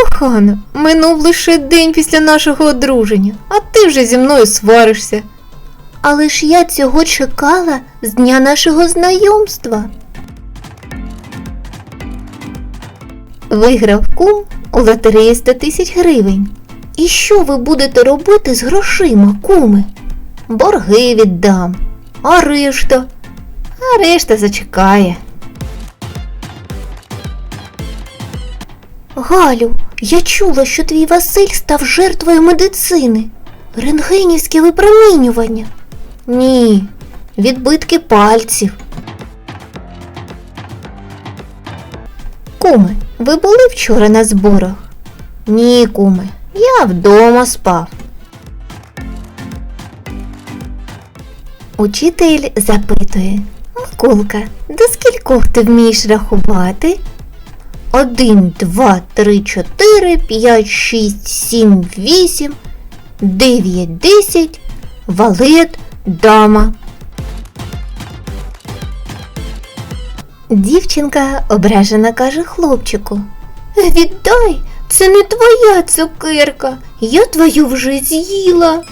Кохана, минув лише день після нашого одруження, а ти вже зі мною сваришся. Але ж я цього чекала з дня нашого знайомства. Виграв кум у лотереї 100 тисяч гривень. І що ви будете робити з грошима, куми? Борги віддам, а решта? А решта зачекає. Галю, я чула, що твій Василь став жертвою медицини. Рентгенівське випромінювання. Ні, відбитки пальців. Куми, ви були вчора на зборах? Ні, куми, я вдома спав. Учитель запитує. Миколка, до скількох ти вмієш рахувати? Один, два, три, чотири, п'ять, шість, сім, вісім, дев'ять, десять, валет, дама. Дівчинка ображена каже хлопчику. Віддай, це не твоя цукерка, я твою вже з'їла.